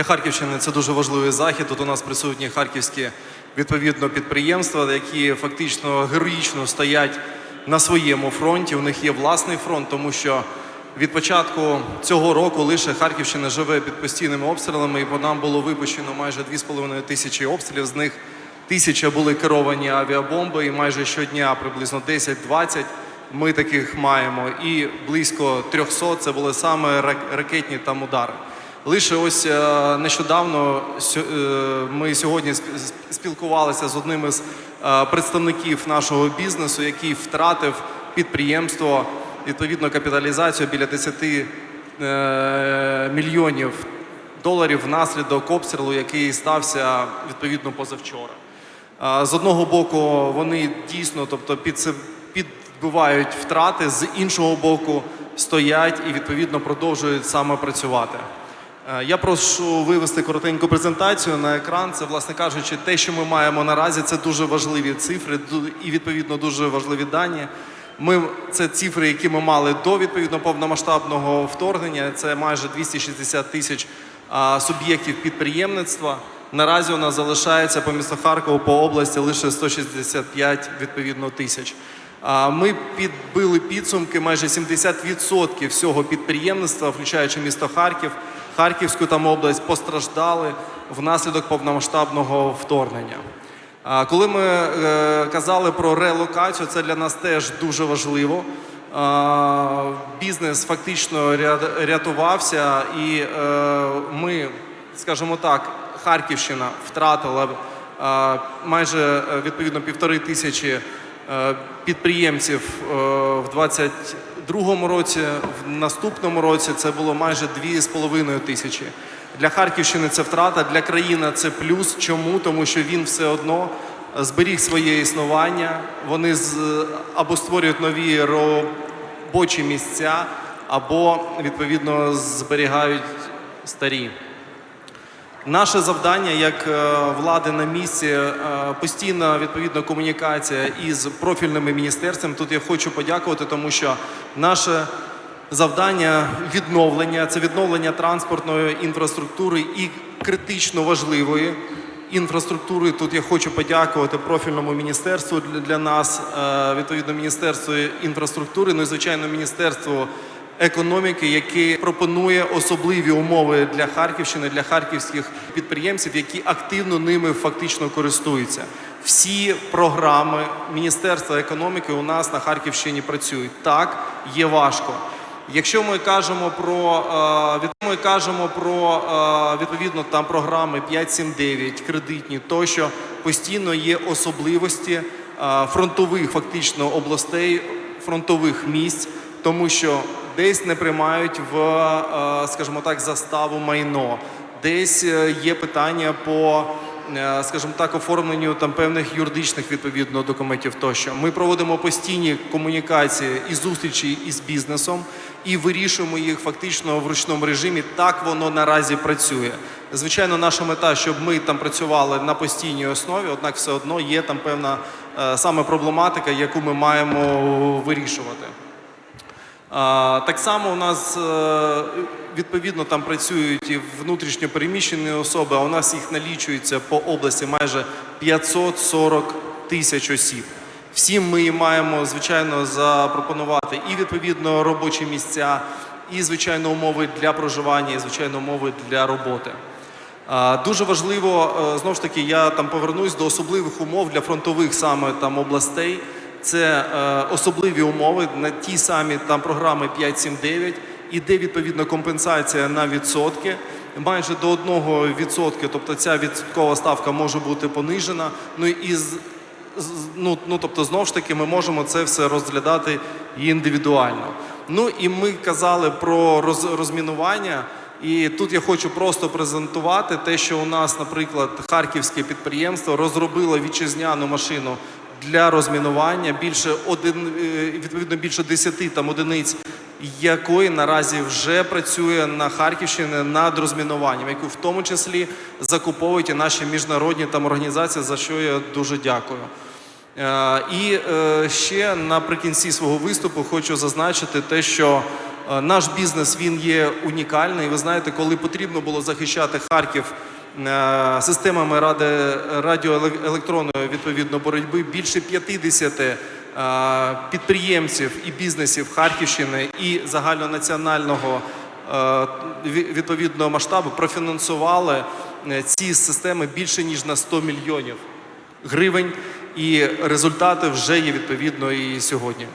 Для Харківщини це дуже важливий захід. Тут у нас присутні харківські відповідно підприємства, які фактично героїчно стоять на своєму фронті. У них є власний фронт, тому що від початку цього року лише Харківщина живе під постійними обстрілами, і по нам було випущено майже 2,5 тисячі обстрілів. З них тисяча були керовані авіабомби, і майже щодня приблизно 10-20 ми таких маємо. І близько 300 це були саме рак- ракетні там удари. Лише ось е, нещодавно е, ми сьогодні сп- сп- спілкувалися з одним із е, представників нашого бізнесу, який втратив підприємство, відповідно капіталізацію біля 10 е, мільйонів доларів внаслідок обстрілу, який стався відповідно позавчора. З одного боку, вони дійсно, тобто підбивають втрати, з іншого боку, стоять і відповідно продовжують саме працювати. Е, Я прошу вивести коротеньку презентацію на екран. Це, власне кажучи, те, що ми маємо наразі, це дуже важливі цифри і відповідно дуже важливі дані. Ми це цифри, які ми мали до відповідно повномасштабного вторгнення. Це майже 260 тисяч суб'єктів підприємництва. Наразі у нас залишається по місту Харкову по області лише 165 відповідно тисяч. Ми підбили підсумки майже 70% всього підприємництва, включаючи місто Харків, Харківську там область постраждали внаслідок повномасштабного вторгнення. Коли ми е, казали про релокацію, це для нас теж дуже важливо. Бізнес фактично рятувався, і е, ми, скажімо так, Харківщина втратила е, майже відповідно півтори тисячі підприємців в 2020 другому році, в наступному році це було майже 2,5 тисячі. Для Харківщини це втрата, для країни це плюс. Чому? Тому що він все одно е, зберіг своє існування. Вони з е, або створюють нові робочі місця, або відповідно зберігають старі. Наше завдання як е, влади на місці е, постійна відповідна комунікація із профільними міністерствами. Тут я хочу подякувати, тому що наше завдання відновлення це відновлення транспортної інфраструктури і критично важливої інфраструктури. Тут я хочу подякувати профільному міністерству для, нас, е, відповідно міністерству інфраструктури, ну і звичайно міністерству економіки, яке пропонує особливі умови для Харківщини, для харківських підприємців, які активно ними фактично користуються. Всі програми Міністерства економіки у нас на Харківщині працюють. Так, є важко. Якщо ми кажемо про е, ми кажемо про е, відповідно там програми 5.7.9, кредитні, тощо постійно є особливості е, фронтових фактично областей, фронтових місць, тому що десь не приймають в, е, скажімо так, заставу майно, десь е, є питання по е, скажімо так, оформленню там певних юридичних відповідно документів тощо. Ми проводимо постійні комунікації і зустрічі із бізнесом і вирішуємо їх фактично в ручному режимі. Так воно наразі працює. Звичайно, наша мета, щоб ми там працювали на постійній основі, однак все одно є там певна саме проблематика, яку ми маємо вирішувати. Так само у нас е, відповідно там працюють і внутрішньо переміщені особи, а у нас їх налічується по області майже 540 тисяч осіб. Всім ми маємо звичайно запропонувати і відповідно робочі місця, і звичайно умови для проживання, і звичайно умови для роботи. Дуже важливо, е, знову ж таки, я там повернусь до особливих умов для фронтових саме там областей. Це е, особливі умови на ті самі там програми 5.7.9, іде відповідно компенсація на відсотки. Майже до 1%, тобто ця відсоткова ставка може бути понижена. Ну і з- ну, ну тобто, знову ж таки, ми можемо це все розглядати індивідуально. Ну і ми казали про роз, розмінування. І тут я хочу просто презентувати те, що у нас, наприклад, харківське підприємство розробило вітчизняну машину для розмінування більше один е, відповідно більше 10 там одиниць, якої наразі вже працює на Харківщині над розмінуванням, яку в тому числі закуповують і наші міжнародні там організації, за що я дуже дякую. Е, І е, ще наприкінці свого виступу хочу зазначити те, що наш бізнес він є унікальний. Ви знаєте, коли потрібно було захищати Харків системами ради радіоелектронної відповідно боротьби, більше 50 е, підприємців і бізнесів Харківщини і загальнонаціонального е, відповідного масштабу профінансували е, ці системи більше ніж на 100 мільйонів гривень, і результати вже є відповідно і сьогодні.